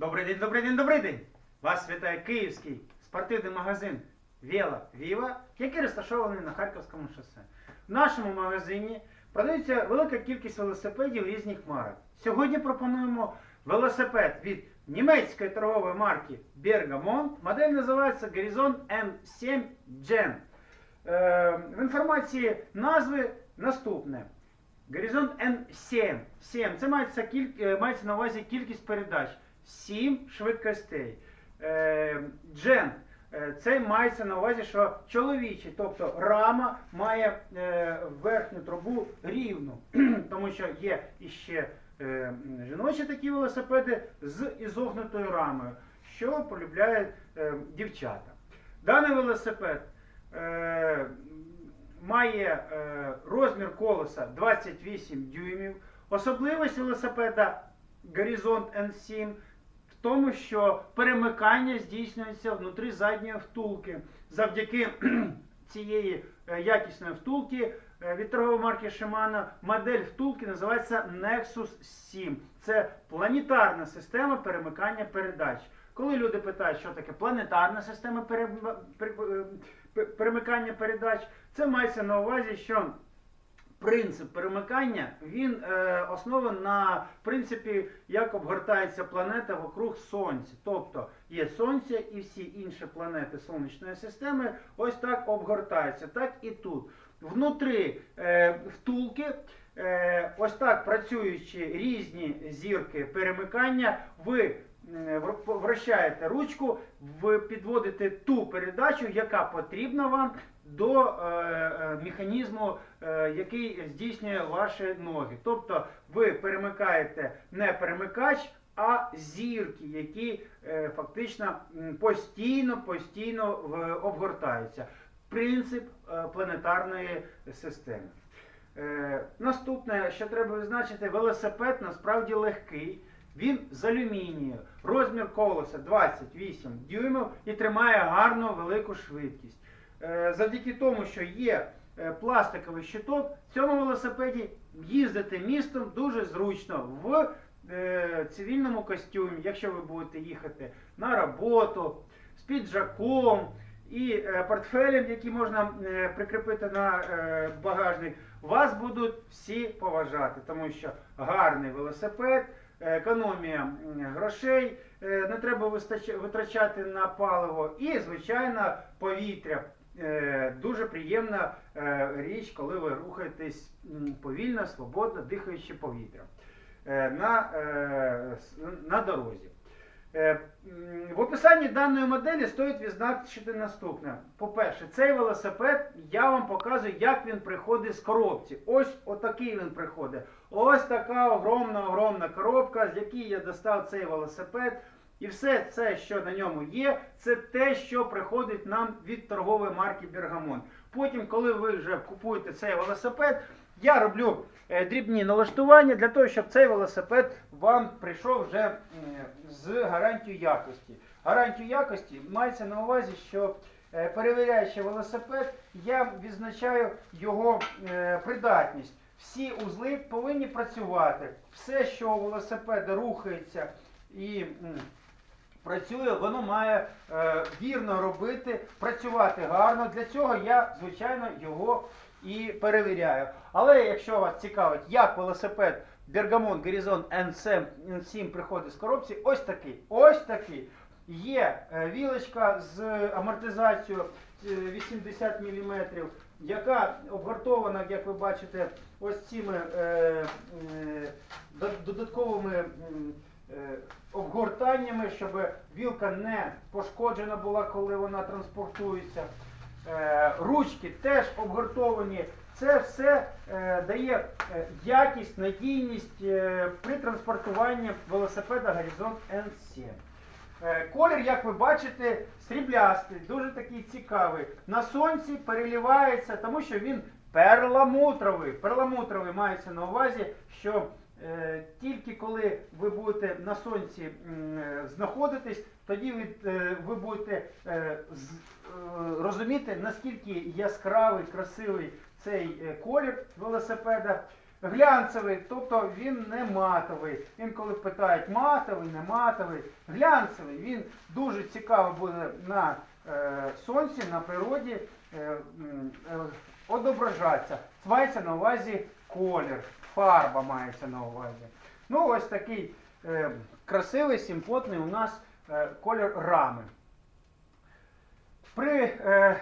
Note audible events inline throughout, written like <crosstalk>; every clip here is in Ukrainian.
Добрий день, добрий день, добрий день! Вас вітає київський спортивний магазин Віла Віва, який розташований на Харківському шосе. В нашому магазині продається велика кількість велосипедів різних марок. Сьогодні пропонуємо велосипед від німецької торгової марки Bergamont. Модель називається Horizon M7 Gen. Е, в інформації назви наступне. Горизонт N7. 7. Це мається, кіль... е, мається на увазі кількість передач. 7 швидкостей. Е, Джен. е, Це мається на увазі, що чоловічий, тобто рама має е, верхню трубу рівну, <clears throat> тому що є іще жіночі такі велосипеди з ізогнутою рамою, що полюбляють дівчата. Даний велосипед має розмір колеса 28 дюймів. Особливість велосипеда Горизонт N7 в тому, що перемикання здійснюється внутрі задньої втулки. Завдяки <clears throat> цієї е, якісної втулки е, від торгової марки Shimano модель втулки називається Nexus 7. Це планетарна система перемикання передач. Коли люди питають, що таке планетарна система е, пер- перемикання передач, це мається на увазі, що принцип перемикання він е, оснований на принципі, як обгортається планета вокруг Сонця. Тобто є Сонце і всі інші планети Сонячної системи ось так обгортаються. Так і тут. Внутрі е, втулки, е, ось так працюючи різні зірки перемикання, ви е, вращаєте ручку, ви підводите ту передачу, яка потрібна вам до е, е, механізму, е, який здійснює ваші ноги. Тобто ви перемикаєте не перемикач, а зірки, які е, фактично постійно, постійно в- обгортаються. Принцип е, планетарної системи. Е, Наступне, що треба визначити, велосипед насправді легкий. Він з алюмінію, розмір колеса 28 дюймів і тримає гарну велику швидкість. Е, Завдяки тому, що є е, пластиковий щиток, в цьому велосипеді їздити містом дуже зручно в е, цивільному костюмі, якщо ви будете їхати на роботу з піджаком і портфелем, який можна прикріпити на багажник, вас будуть всі поважати, тому що гарний велосипед, економія грошей, не треба витрачати на паливо і, звичайно, повітря. Е, Дуже приємна е, річ, коли ви рухаєтесь повільно, свободно, дихаючи повітрям е, на, на дорозі. В описанні даної моделі стоїть відзначити наступне. По-перше, цей велосипед я вам показую, як він приходить з коробці. Ось отакий він приходить. Ось така огромна огромна коробка, з якій я достав цей велосипед. І все це, що на ньому є, це те, що приходить нам від торгової марки Бергамон. Потім, коли ви вже купуєте цей велосипед, я роблю е, дрібні налаштування для того, щоб цей велосипед вам прийшов вже з гарантією якості. Гарантію якості мається на увазі, що е, перевіряючи велосипед, я відзначаю його е, придатність. Всі узли повинні працювати. Все, що у велосипеда рухається і працює, воно має е, вірно робити, працювати гарно. Для цього я, звичайно, його і перевіряю. Але якщо вас цікавить, як велосипед Bergamont Horizon N7, N7 приходить з коробці, ось такий. Ось такий. Є е, вілочка з амортизацією е, 80 мм, яка обгортована, як ви бачите, ось цими е, е, додатковими е, обгортаннями, щоб вілка не пошкоджена була, коли вона транспортується. Е, Ручки теж обгортовані. Це все е, дає е, якість, надійність е, при транспортуванні велосипеда Horizon N7. Е, Колір, як ви бачите, сріблястий, дуже такий цікавий. На сонці переливається, тому що він перламутровий. Перламутровий мається на увазі, що е, тільки коли ви будете на сонці е, знаходитись, тоді ви, е, будете е, е, розуміти, наскільки яскравий, красивий цей е, колір велосипеда. глянцевий, тобто він не матовий. Інколи питають матовий, не матовий. Глянцевий, він дуже цікаво буде на е, сонці, на природі е, е, одображатися. Мається на увазі колір, фарба мається на увазі. Ну, ось такий е, красивий, симпотний у нас е, колір рами. При е,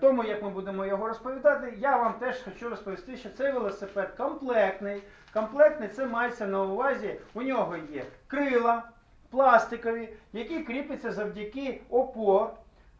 тому, як ми будемо його розповідати, я вам теж хочу розповісти, що цей велосипед комплектний. Комплектний це мається на увазі, у нього є крила пластикові, які кріпляться завдяки опор.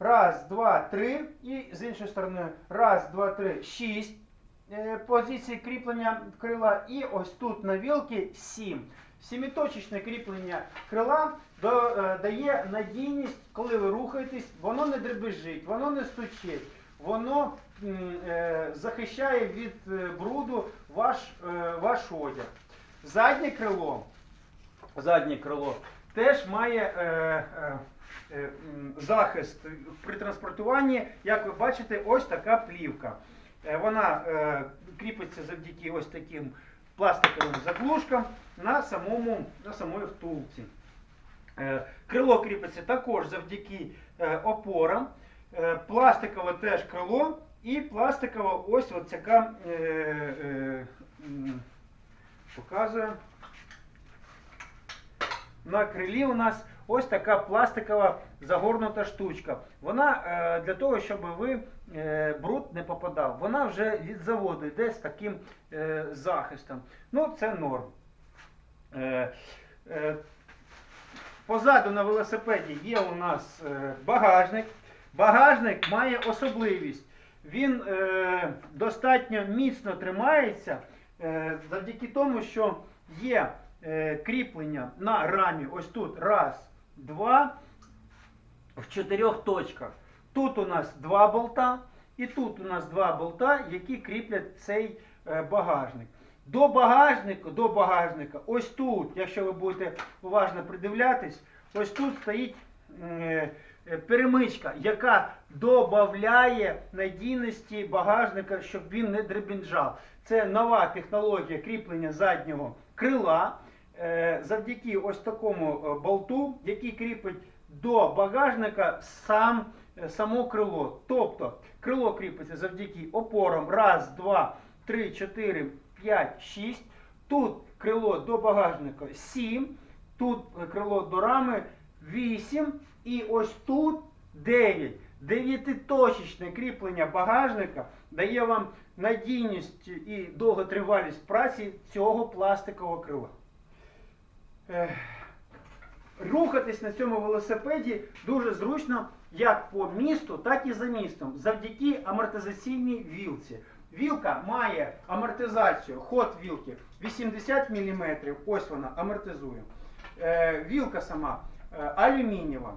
Раз, два, три. І з іншої сторони, раз, два, три, шість е, позицій кріплення крила. І ось тут на вілки сім. Сіміточечне кріплення крила е, дає надійність, коли ви рухаєтесь, воно не дребезжить, воно не стучить, воно е, захищає від бруду ваш, ваш одяг. Заднє крило, заднє крило теж має е, е, захист при транспортуванні. Як ви бачите, ось така плівка. Е, Вона е, кріпиться завдяки ось таким пластиковим заглушкам на самому на самої втулці. Е, Крило кріпиться також завдяки опорам. Пластикове теж крило і пластикова ось така показує. На крилі у нас ось така пластикова загорнута штучка. Вона е, для того, щоб ви е, бруд не попадав. Вона вже від заводу йде з таким е, захистом. Ну, це норм. Позаду на велосипеді є у нас багажник. Багажник має особливість. Він е, достатньо міцно тримається е, завдяки тому, що є е, кріплення на рамі. Ось тут раз, два, в чотирьох точках. Тут у нас два болта, і тут у нас два болта, які кріплять цей е, багажник. До багажника, до багажника, ось тут, якщо ви будете уважно придивлятись, ось тут стоїть е, е, перемичка, яка додає надійності багажника, щоб він не дребінжав. Це нова технологія кріплення заднього крила. Е, Завдяки ось такому е, болту, який кріпить до багажника сам, е, само крило. Тобто крило кріпиться завдяки опорам. Раз, два, три, чотири, п'ять, шість. Тут крило до багажника 7, тут крило до рами 8 і ось тут 9. Дев'ятиточечне кріплення багажника дає вам надійність і довготривалість праці цього пластикового крила. Рухатись на цьому велосипеді дуже зручно як по місту, так і за містом, завдяки амортизаційній вілці. Вілка має амортизацію, ход вілки 80 мм, ось вона амортизує. Е, вілка сама е, алюмінієва.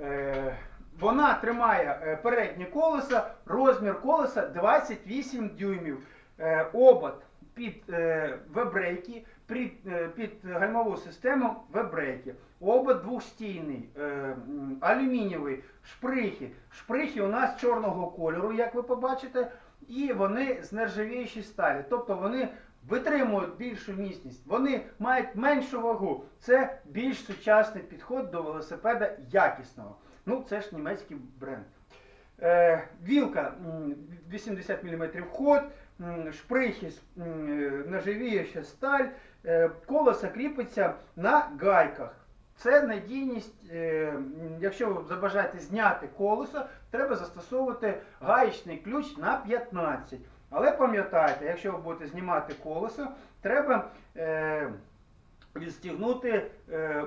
Е, вона тримає переднє колесо, розмір колеса 28 дюймів. Обод під вебрейки, під, е, гальмову систему вебрейки. Обод двохстійний, е, алюмінієвий, шприхи. Шприхи у нас чорного кольору, як ви побачите, і вони з нержавіючої сталі. Тобто вони витримують більшу міцність, вони мають меншу вагу. Це більш сучасний підход до велосипеда якісного. Ну, це ж німецький бренд. Е, вілка 80 мм ход, шприхи е, нержавіюча сталь, е, колесо кріпиться на гайках. Це надійність, е, якщо ви забажаєте зняти колесо, треба застосовувати гаєчний ключ на 15. Але пам'ятайте, якщо ви будете знімати колесо, треба е, відстігнути е,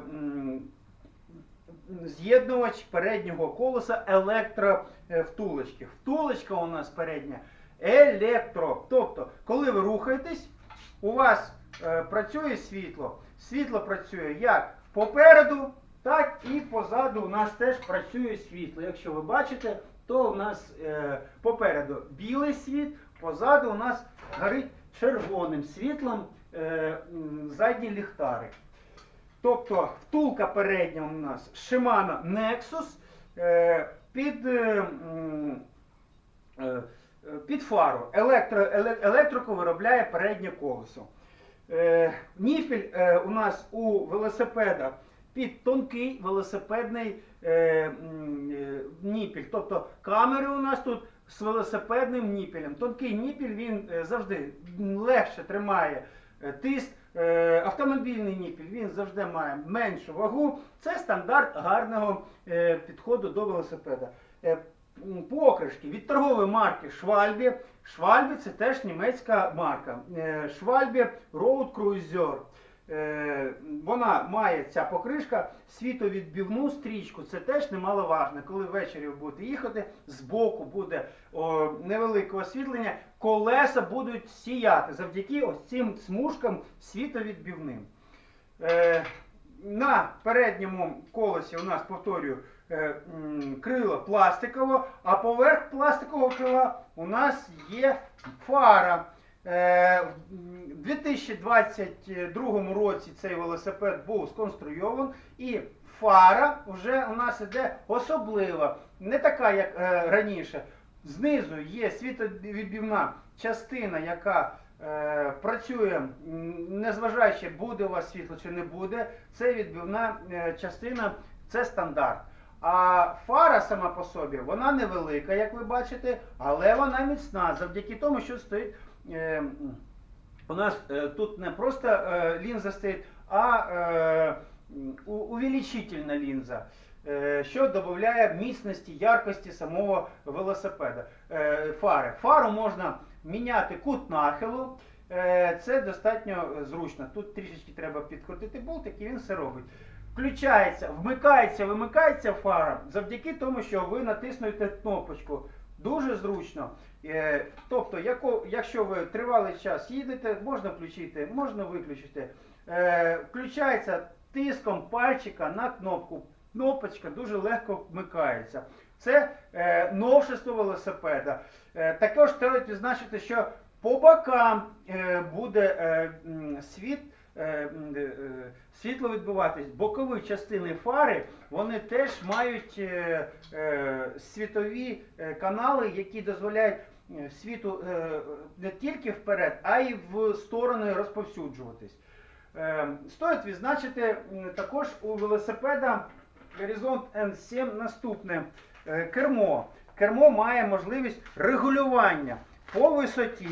з'єднувач переднього колеса електровтулочки. Втулочка у нас передня електро. Тобто, коли ви рухаєтесь, у вас е, працює світло. Світло працює як попереду, так і позаду у нас теж працює світло. Якщо ви бачите, то у нас е, попереду білий світ, позаду у нас горить червоним світлом е, м, задній ліхтарик. Тобто втулка передня у нас Shimano Nexus е, під е, е, під фару. Електро, електрику виробляє переднє колесо. Е, Ніпіль е, у нас у велосипеда під тонкий велосипедний е, е, ніпіль. Тобто камери у нас тут з велосипедним ніпілем. Тонкий ніпіль він е, завжди легше тримає е, тиск. Автомобільний ніпіль він завжди має меншу вагу. Це стандарт гарного підходу до велосипеда. Покришки від торгової марки Швальбі. Швальбі це теж німецька марка. Е, Швальбі Road Cruiser. Е, Вона має ця покришка світовідбивну стрічку. Це теж немаловажно. Коли ввечері ви будете їхати, збоку буде невелике освітлення, колеса будуть сіяти завдяки ось цим смужкам світовідбивним. Е, на передньому колесі у нас, повторюю, е, м, крило пластикове, а поверх пластикового крила у нас є фара. Е, в 2022 році цей велосипед був сконструйований і фара вже у нас іде особлива, не така, як е, раніше. Знизу є світовідбивна частина, яка працює, незважаючи, буде у вас світло чи не буде. Це відбивна частина, це стандарт. А фара сама по собі, вона невелика, як ви бачите, але вона міцна завдяки тому, що стоїть. Е, у нас е, тут не просто е, лінза стоїть, а е, у- увеличительна лінза, е, що додає міцності, яркості самого велосипеда. Е, фари. Фару можна міняти кут нахилу. Е, це достатньо зручно. Тут трішечки треба підкрутити болтик і він все робить. Включається, вмикається, вимикається фара завдяки тому, що ви натиснуєте кнопочку. Дуже зручно. Е, Тобто, якщо ви тривалий час їдете, можна включити, можна виключити. Е, Включається тиском пальчика на кнопку. Кнопочка дуже легко вмикається. Це е, новшество велосипеда. Також треба відзначити, що по бокам буде світ. Е, е, е, Світло відбуватись. Бокові частини фари вони теж мають світові канали, які дозволяють світу не тільки вперед, а й в сторони розповсюджуватись. Стоїть відзначити також у велосипеда Horizon N7 наступне кермо. Кермо має можливість регулювання по висоті.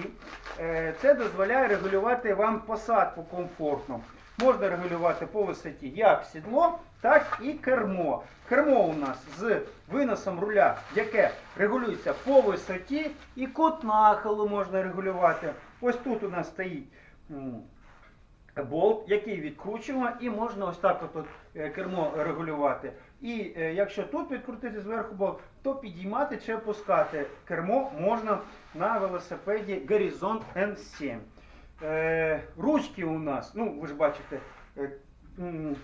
Е, Це дозволяє регулювати вам посадку комфортно. Можна регулювати по висоті як сідло, так і кермо. Кермо у нас з виносом руля, яке регулюється по висоті, і кут нахилу можна регулювати. Ось тут у нас стоїть болт, який відкручуємо, і можна ось так от е, кермо регулювати. І е, якщо тут відкрутити зверху болт, то підіймати чи опускати кермо можна на велосипеді Горизонт N7. Е, ручки у нас, ну ви ж бачите, е,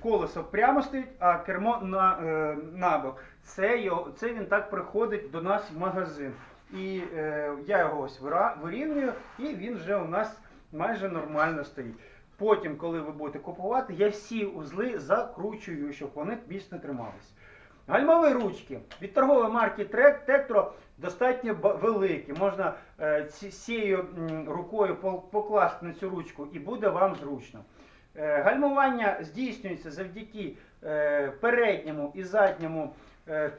колесо прямо стоїть, а кермо на, е, набок. Це, його, це він так приходить до нас в магазин. І е, я його ось вирівнюю, і він вже у нас майже нормально стоїть. Потім, коли ви будете купувати, я всі узли закручую, щоб вони більш не тримались. Гальмові ручки від торгової марки Tektro достатньо великі. Можна е, цією рукою покласти на цю ручку і буде вам зручно. Е, Гальмування здійснюється завдяки е, передньому і задньому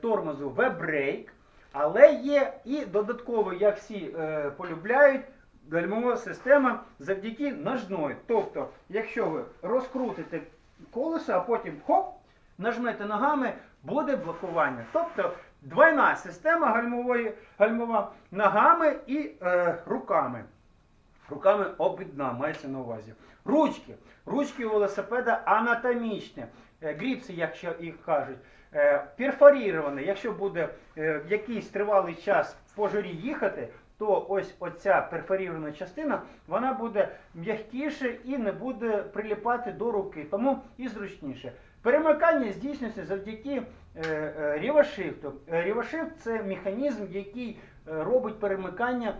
тормозу V-Brake, але є і додатково, як всі полюбляють, гальмова система завдяки ножної. Тобто, якщо ви розкрутите колесо, а потім хоп, нажмете ногами, буде блокування. Тобто двойна система гальмової, гальмова ногами і е, руками. Руками обидна, мається на увазі. Ручки. Ручки велосипеда анатомічні. Е, Гріпси, якщо їх кажуть. Е, Перфоріровані. Якщо буде е, якийсь тривалий час по жирі їхати, то ось оця перфорірована частина вона буде м'якіше і не буде приліпати до руки, тому і зручніше. Перемикання здійснюється завдяки е, е, рівошифту. Е, Рівошифт це механізм, який робить перемикання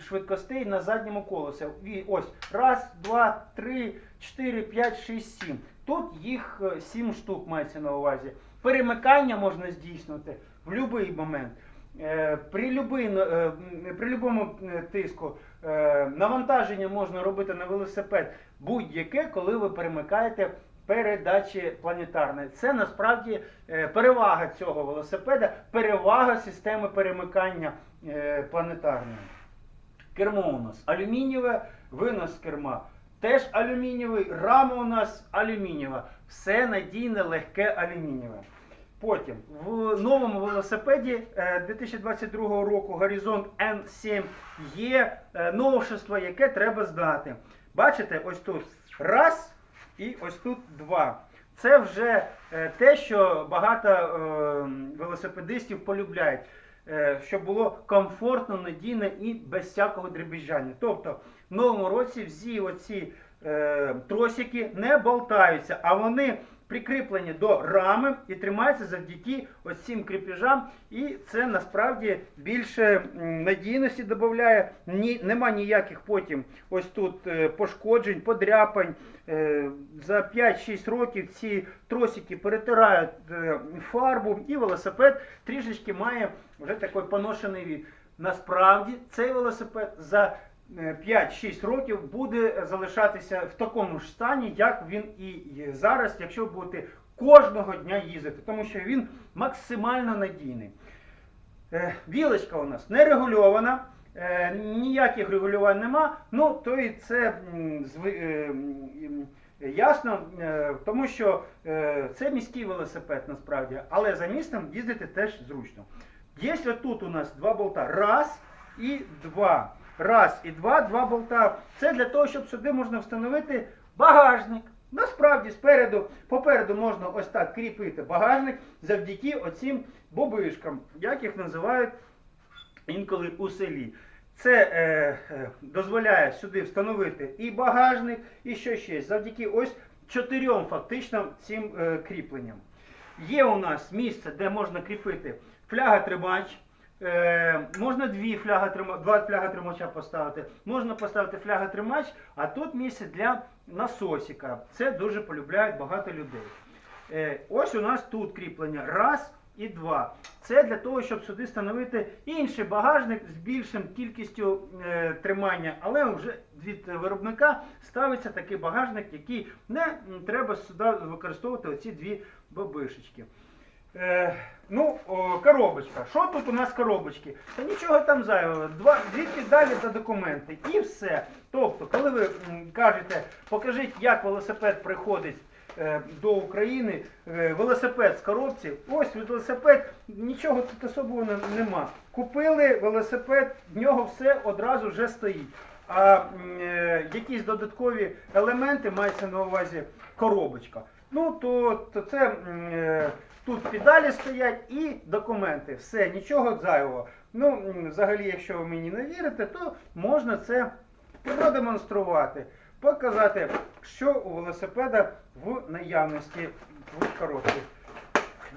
швидкостей на задньому колесі. І ось раз, два, три, чотири, п'ять, шість, сім. Тут їх сім штук мається на увазі. Перемикання можна здійснити в будь-який момент. При, любий, при любому тиску навантаження можна робити на велосипед будь-яке, коли ви перемикаєте передачі планетарної. Це насправді е, перевага цього велосипеда, перевага системи перемикання е, планетарної. Кермо у нас алюмінієве, винос керма теж алюмінієвий, рама у нас алюмінієва. Все надійне, легке алюмінієве. Потім в новому велосипеді е, 2022 року Horizon N7 є е, новшество, яке треба знати. Бачите, ось тут раз і ось тут два. Це вже е, те, що багато е, велосипедистів полюбляють, е, щоб було комфортно, надійно і без всякого дребіжання. Тобто в новому році всі оці тросики не болтаються, а вони прикріплені до рами і тримаються завдяки ось цим кріпежам. І це насправді більше надійності додає. Ні, нема ніяких потім ось тут е, пошкоджень, подряпань. Е, За 5-6 років ці тросики перетирають е, фарбу, і велосипед трішечки має вже такий поношений від. Насправді цей велосипед за 5-6 років буде залишатися в такому ж стані, як він і зараз, якщо ви будете кожного дня їздити, тому що він максимально надійний. Е, Вілочка у нас не регульована, е, ніяких регулювань нема. Ну, то і це е, ясно, е, тому що е, це міський велосипед насправді, але за містом їздити теж зручно. Є тут у нас два болта. Раз і два. Раз і два, два болта. Це для того, щоб сюди можна встановити багажник. Насправді спереду, попереду можна ось так кріпити багажник завдяки оцим бобишкам, як їх називають інколи у селі. Це е, е, дозволяє сюди встановити і багажник, і що ще. Завдяки ось чотирьом фактично цим е, кріпленням. Є у нас місце, де можна кріпити фляга-тримач. Е, можна дві фляга два фляга-тримача поставити. Можна поставити фляга-тримач, а тут місце для насосика. Це дуже полюбляють багато людей. Е, ось у нас тут кріплення. Раз і два. Це для того, щоб сюди встановити інший багажник з більшим кількістю е, тримання, але вже від виробника ставиться такий багажник, який не треба сюди використовувати оці дві бабишечки. Е, ну, о, коробочка. Що тут у нас коробочки? Та нічого там зайвого. Два, дві педалі та документи. І все. Тобто, коли ви м, кажете, покажіть, як велосипед приходить е, до України, е, велосипед з коробці, ось велосипед, нічого тут особливого не- нема. Купили велосипед, в нього все одразу вже стоїть. А е, якісь додаткові елементи мається на увазі коробочка. Ну, то, то це е, тут педалі стоять і документи. Все, нічого зайвого. Ну, взагалі, якщо ви мені не вірите, то можна це продемонструвати, показати, що у велосипеда в наявності в коробці.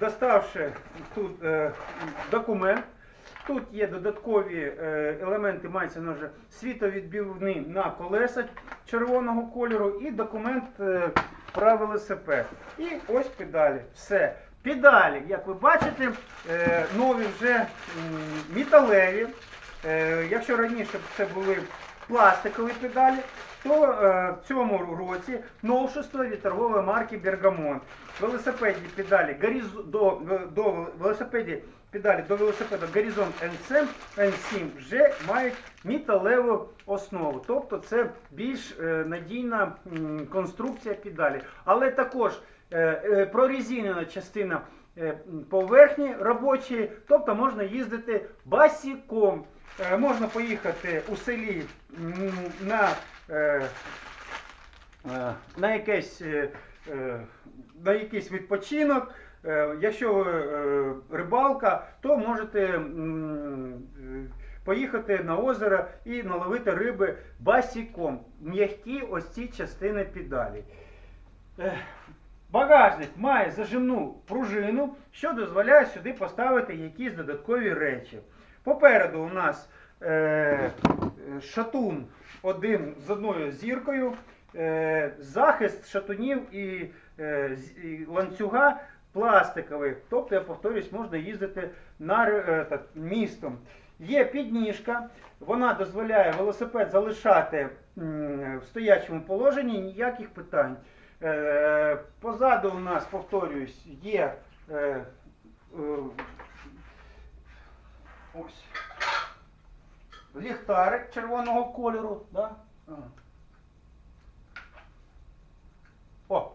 Доставши тут е, документ, тут є додаткові е, елементи, мається світовідбивні на колеса червоного кольору і документ е, про велосипед. І ось педалі. Все. Педалі, як ви бачите, е, нові вже металеві. Е, якщо раніше це були пластикові педалі, то е, в цьому році новшество від торгової марки Бергамон. Велосипедні педалі горизо- до, до велосипеді педалі до велосипеда Горизонт N7, N7 вже мають металеву основу. Тобто це більш е, надійна м, конструкція педалі. Але також е, е, прорезинена частина е, поверхні робочої, тобто можна їздити басіком. Е, Можна поїхати у селі на, е, е, на е, на якийсь відпочинок. Якщо ви рибалка, то можете поїхати на озеро і наловити риби басіком. М'які ось ці частини педалі. Е, Багажник має зажимну пружину, що дозволяє сюди поставити якісь додаткові речі. Попереду у нас е, шатун один з одною зіркою. Е, захист шатунів і, е, і ланцюга пластиковий. Тобто, я повторюсь, можна їздити на е, так, містом. Є підніжка, вона дозволяє велосипед залишати в стоячому положенні ніяких питань. Е, Позаду у нас, повторюсь, є е, е, ось ліхтарик червоного кольору. Да? О,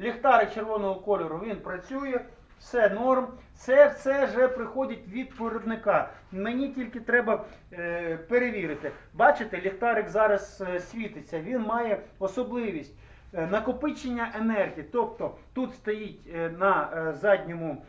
ліхтарик червоного кольору він працює, все норм. Це все вже приходить від виробника. Мені тільки треба е, перевірити. Бачите, ліхтарик зараз е, світиться, він має особливість е, накопичення енергії. Тобто тут стоїть е, на задньому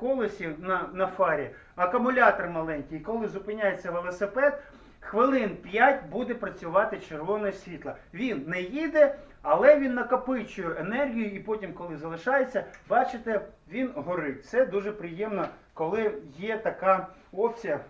колесі, на, на фарі, акумулятор маленький. І коли зупиняється велосипед, хвилин 5 буде працювати червоне світло. Він не їде, але він накопичує енергію, і потім, коли залишається, бачите, він горить. Це дуже приємно, коли є така опція.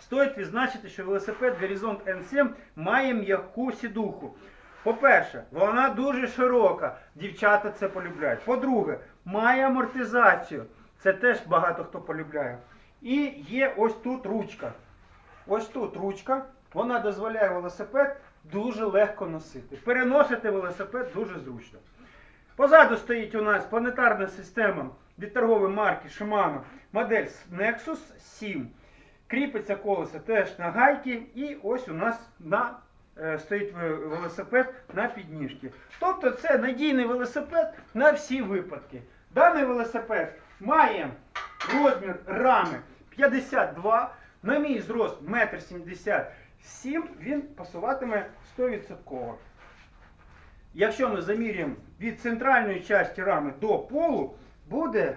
Стоїть відзначити, що велосипед Горизонт N7 має м'яку сідуху. По-перше, вона дуже широка. Дівчата це полюбляють. По-друге, має амортизацію. Це теж багато хто полюбляє. І є ось тут ручка. Ось тут ручка. Вона дозволяє велосипед дуже легко носити. Переносити велосипед дуже зручно. Позаду стоїть у нас планетарна система від торгової марки Shimano модель Nexus 7. Кріпиться колесо теж на гайки, і ось у нас на, е, стоїть велосипед на підніжці. Тобто це надійний велосипед на всі випадки. Даний велосипед має розмір рами 52, на мій зрост 1,77 м, він пасуватиме 100%. Якщо ми замірюємо від центральної частини рами до полу, буде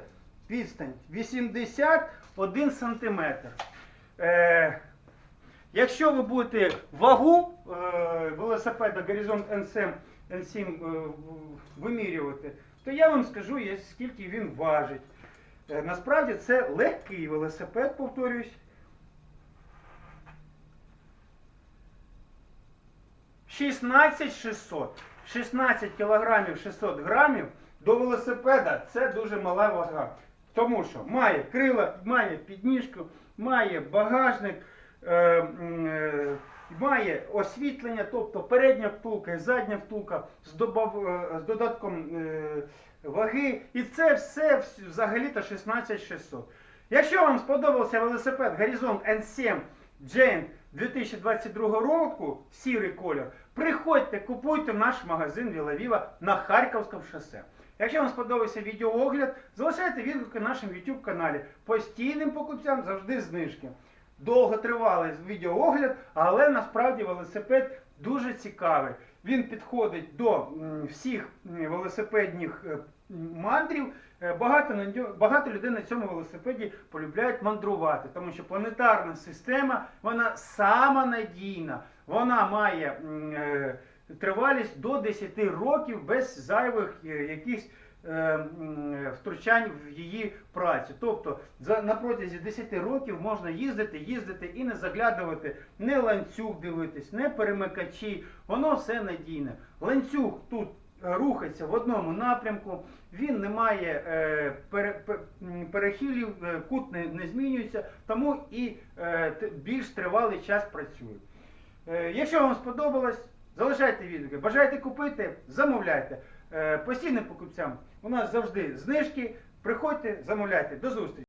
відстань 81 см. Е, якщо ви будете вагу е, велосипеда Horizon N7, N7 е, вимірювати, то я вам скажу, скільки він важить. Е, насправді це легкий велосипед, повторюсь. 16600. 16 кілограмів 600 грамів до велосипеда це дуже мала вага. Тому що має крила, має підніжку, має багажник, е, е, має освітлення, тобто передня втулка і задня втулка з, добав, е, з додатком е, ваги. І це все взагалі-то 16600. Якщо вам сподобався велосипед Horizon N7 Jane 2022 року, сірий колір, приходьте, купуйте наш магазин Вілавіва на Харківському шосе. Якщо вам сподобався відеоогляд, залишайте відгуки на нашому YouTube каналі. Постійним покупцям завжди знижки. Довго тривалий відеоогляд, але насправді велосипед дуже цікавий. Він підходить до всіх велосипедних е, мандрів. Е, Багато, на ньо- багато людей на цьому велосипеді полюбляють мандрувати, тому що планетарна система вона сама надійна. Вона має е, тривалість до 10 років без зайвих е, якихось е, втручань в її працю. Тобто за, на протязі 10 років можна їздити, їздити і не заглядувати, не ланцюг дивитись, не перемикачі. Воно все надійне. Ланцюг тут е, рухається в одному напрямку, він не має е, пере, пе- перехилів, е, кут не, не змінюється, тому і е, більш тривалий час працює. Е, Якщо вам сподобалось, залишайте відгуки. Бажаєте купити, замовляйте. Е, Постійним покупцям у нас завжди знижки. Приходьте, замовляйте. До зустрічі!